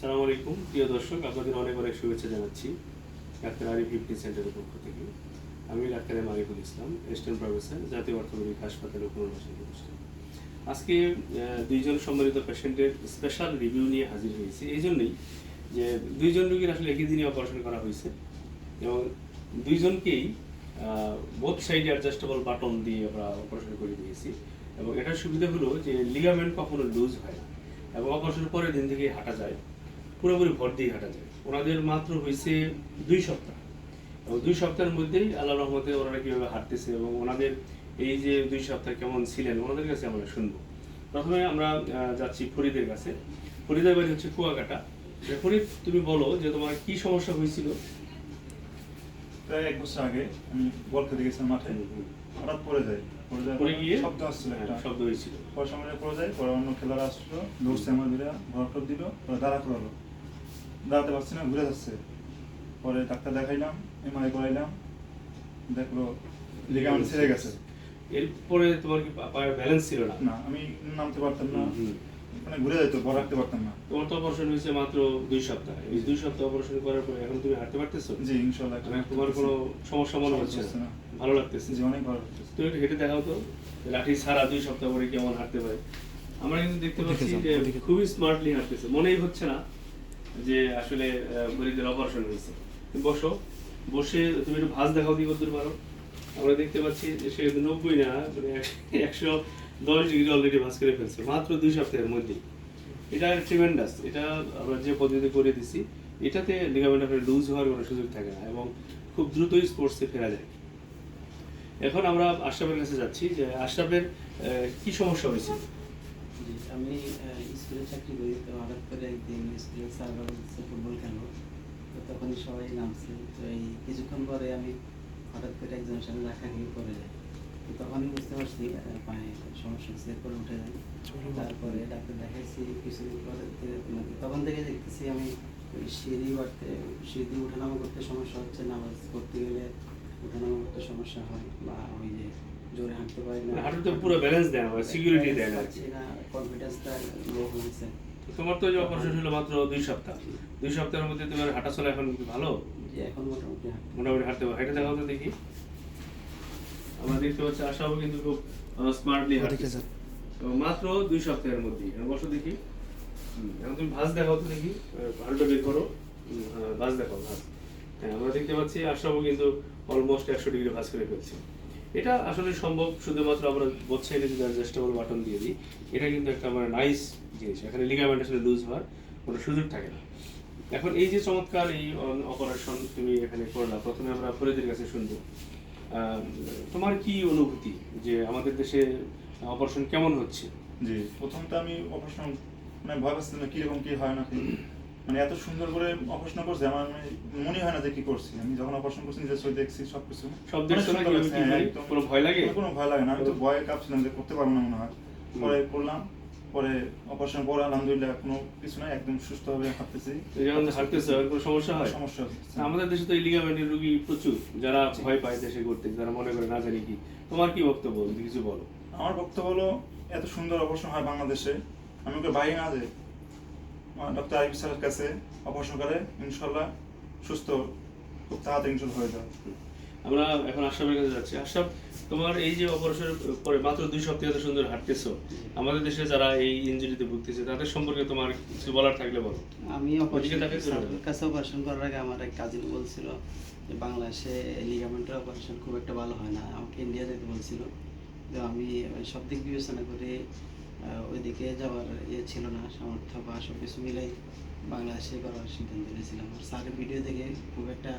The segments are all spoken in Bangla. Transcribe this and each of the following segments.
সালাম আলাইকুম। প্রিয় দর্শক, আপনাদের অনেক অনেক শুভেচ্ছা জানাচ্ছি ডাক্তার আরিফ ফিফটি সেন্টারের পক্ষ থেকে। আমি doctor M Ariful Islam assistant professor, জাতীয় অর্থনৈতিক হাসপাতাল পুনর্বাসন প্রতিষ্ঠান আজকে দুইজন সম্মানিত পেশেন্টের স্পেশাল রিভিউ নিয়ে হাজির হয়েছি। এই জন্যই যে দুইজন রোগীর আসলে একই দিনে অপারেশন করা হয়েছে এবং দুইজনকেই বোথ সাইডে অ্যাডজাস্টেবল বাটন দিয়ে আমরা অপারেশন করে দিয়েছি এবং এটার সুবিধা হলো যে লিগামেন্ট কখনো লুজ হয় না এবং অপারেশনের পরের দিন থেকে হাঁটা যায়। পুরোপুরি ভর দিয়ে হাঁটা যায়। ওনাদের মাত্র হয়েছে দুই সপ্তাহ। এবং দুই সপ্তাহের মধ্যেই আল্লাহ রহমতে ওনারা কীভাবে হাঁটতেছে এবং ওনাদের এই যে দুই সপ্তাহ কেমন ছিলেন ওনাদের কাছে আমরা শুনব। প্রথমে আমরা যাচ্ছি ফরিদের কাছে। ফরিদের বাড়ি হচ্ছে কুয়াকাটা। ফরিদ তুমি বলো যে তোমার কি সমস্যা হয়েছিল? প্রায় এক বছর আগে আমি বল খেতে গেছিলাম মাঠে। হঠাৎ পড়ে যাই পড়ে পরে গিয়ে? শব্দ আসছিল হ্যাঁ, একটা শব্দ হয়েছিল। পরে সময় পড়ে যায় পরে অন্য খেলার আসলো দৌড়ছে আমার ধরে ঘর দিল দাঁড়া করালো। দাঁড়াতে পারছি না ঘুরে যাচ্ছে। পরে ডাক্তার দেখাইলাম এমআরআই করাইলাম দেখল লিগামেন্ট ছেড়ে গেছে। এরপরে তোমার কি পায়ের ব্যালেন্স ছিল না? না আমি নামতে পারতাম না। মানে ঘুরে যেত বড় রাখতে পারতাম না। তোমার তো অপারেশন হয়েছে মাত্র দুই সপ্তাহ। এই দুই সপ্তাহ অপারেশন করার পরে এখন তুমি হাঁটতে পারতেছো? জি ইনশাল্লাহ মানে তোমার কোনো সমস্যা মনে হচ্ছে না। ভালো লাগতেছে? জি অনেক ভালো লাগতেছে। তুমি একটু হেঁটে দেখাও তো লাঠি ছাড়া দুই সপ্তাহ পরে কেমন হাঁটতে পারে। আমরা কিন্তু দেখতে পাচ্ছি যে খুবই স্মার্টলি হাঁটতেছে। মনেই হচ্ছে না যে আসলে মরিদের অপারেশন হয়েছে। বসো। বসে তুমি একটু ভাঁজ দেখাও দিয়ে করতে পারো। আমরা দেখতে পাচ্ছি সে নব্বই না মানে একশো দশ ডিগ্রি অলরেডি ভাঁজ করে ফেলছে, মাত্র দুই সপ্তাহের মধ্যে। এটা ট্রিমেন্ডাস এটা আমরা যে পদ্ধতি করে দিছি, এটাতে লিগামেন্ট আপনার লুজ হওয়ার কোনো সুযোগ থাকে না এবং খুব দ্রুতই স্পোর্টসে ফেরা যায়। এখন আমরা আশরাফের কাছে যাচ্ছি যে আশরাফের কি সমস্যা হয়েছিল জি, আমি স্কুলে চাকরি করি তো হঠাৎ করে একদিন স্কুলে স্যার বলছে ফুটবল খেলব তো তখন সবাই নামছে। তো এই কিছুক্ষণ পরে আমি হঠাৎ করে একজনের সাথে দেখা গিয়ে পড়ে যাই তো তখনই বুঝতে পারছি পায়ে সমস্যা হচ্ছে এরপরে উঠে যাই তারপরে ডাক্তার দেখাইছি কিছুদিন পরে তখন থেকে দেখতেছি আমি ওই সিঁড়ি বাড়তে সিঁড়ি ওঠানামা করতে সমস্যা হচ্ছে নামাজ পড়তে গেলে ওঠানামা করতে সমস্যা হয় বা ওই যে জোরে হাঁটতে পারি না। হাঁটুতে পুরো balance দেয় না, security দেয় না। কনফিডেন্সটা লো হয়েছে। তো তোমার তো যে অপারেশন হলো মাত্র দুই সপ্তাহ। দুই সপ্তাহের মধ্যে তোমার হাঁটা চলা এখন ভালো? এখন মোটামুটি মোটামুটি হাঁটতে পারো। হেঁটে দেখাও তো দেখি। আমরা দেখতে পাচ্ছি আশাও কিন্তু খুব স্মার্টলি হাঁটতেছে। তো মাত্র দুই সপ্তাহের মধ্যে। বসো দেখি। এখন তুমি ভাঁজ দেখাও তো দেখি। হাঁটুটা বের করো। হ্যাঁ, ভাঁজ দেখাও ভাঁজ। হ্যাঁ আমরা দেখতে পাচ্ছি আশরাফও কিন্তু অলমোস্ট একশো ডিগ্রি ভাঁজ করে ফেলছে। এটা আসলে সম্ভব শুধুমাত্র আমরা বোথ সাইডে যদি অ্যাডজাস্টেবল বাটন দিয়ে দিই, এটা কিন্তু একটা আমার নাইস জিনিস। এখানে লিগামেন্ট আসলে লুজ হওয়ার কোনো সুযোগ থাকে না। এখন এই যে চমৎকার এই অপারেশন তুমি এখানে করলা, প্রথমে আমরা ফরিদের কাছে শুনব। তোমার কি অনুভূতি যে আমাদের দেশে অপারেশন কেমন হচ্ছে? জি প্রথম তো আমি অপারেশন মানে ভয় পাচ্ছিলাম কীরকম কি হয় না মানে এত সুন্দর করে অপারেশন করছে আমার মানে মনে হয় না যে কি করছি। আমি যখন অপারেশন করছি নিজের ছবি দেখছি সবকিছু। সব না। কোনো ভয় লাগে? কোনো- ভয় লাগে না। আমি তো ভয়ে কাঁপছিলাম যে করতে পারব না মনে হয়। পরে করলাম পরে অপারেশন পরে আলহামদুলিল্লাহ কোনো কিছু নাই একদম সুস্থভাবে হাঁটতেছি। যখন হাঁটতেছে। কোনো সমস্যা হয়? সমস্যা আমাদের দেশে তো এই লিগামেন্টের রোগী প্রচুর। যারা ভয় পায় দেশে করতে যারা মনে করে না জানি কি। তোমার কি বক্তব্য? কিছু বলো। আমার বক্তব্য হলো এত সুন্দর অপারেশন হয় বাংলাদেশে। আমি ওকে বাইরে না যে ডক্টর আরিফ স্যারের কাছে অপারেশন করে ইনশাল্লাহ সুস্থ খুব তাড়াতাড়ি হয়ে যাবে। আমরা এখন আশরাফের কাছে যাচ্ছি। আশরাফ তোমার এই যে অপারেশনের পরে মাত্র দুই সপ্তাহে এত সুন্দর হাঁটতেছো আমাদের দেশে যারা এই ইনজুরিতে ভুগতেছে তাদের সম্পর্কে তোমার কিছু বলার থাকলে বলো। আমি ওদিকে অপারেশন তাকাই তো না। স্যারের কাছে অপারেশন করার আগে আমার এক কাজিন বলছিল যে বাংলাদেশে লিগামেন্টের অপারেশন খুব একটা ভালো হয় না আমাকে ইন্ডিয়া যেতে বলছিল। তো আমি সব দিক বিবেচনা করে ওইদিকে যাওয়ার ইয়ে ছিল না, সামর্থ্য বা সব কিছু মিলাই বাংলাদেশে করার সিদ্ধান্ত নিয়েছিলাম। আর স্যারের ভিডিও দেখে খুব একটা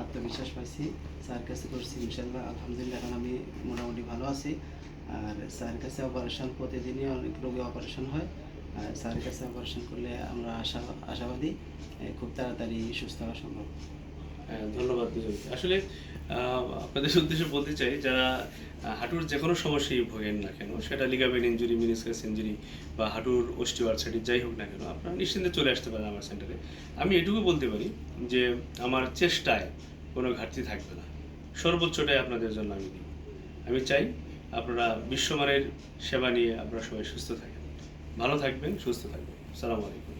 আত্মবিশ্বাস পাইছি। স্যার কাছে করছি ইনশাল্লাহ আলহামদুলিল্লাহ, এখন আমি মোটামুটি ভালো আছি। আর স্যারের কাছে অপারেশন প্রতিদিনই অনেক রোগী অপারেশন হয়। আর স্যারের কাছে অপারেশন করলে আমরা আশা, আশাবাদী খুব তাড়াতাড়ি সুস্থ হওয়া সম্ভব। ধন্যবাদ দুজনকে। আসলে আপনাদের উদ্দেশ্যে বলতে চাই, যারা হাঁটুর যে কোনো সমস্যায় ভোগেন না কেন, সেটা লিগামেন্ট ইঞ্জুরি মিনিসকাস ইঞ্জুরি বা হাঁটুর অস্টিওআর্থাইটিস যাই হোক না কেন, আপনারা নিশ্চিন্তে চলে আসতে পারেন আমার সেন্টারে আমি এটুকু বলতে পারি যে, আমার চেষ্টায় কোনো ঘাটতি থাকবে না। সর্বোচ্চটাই আপনাদের জন্য আমি দিই আমি চাই আপনারা বিশ্বমানের সেবা নিয়ে আপনারা সবাই সুস্থ থাকেন। ভালো থাকবেন, সুস্থ থাকবেন। সালাম আলাইকুম।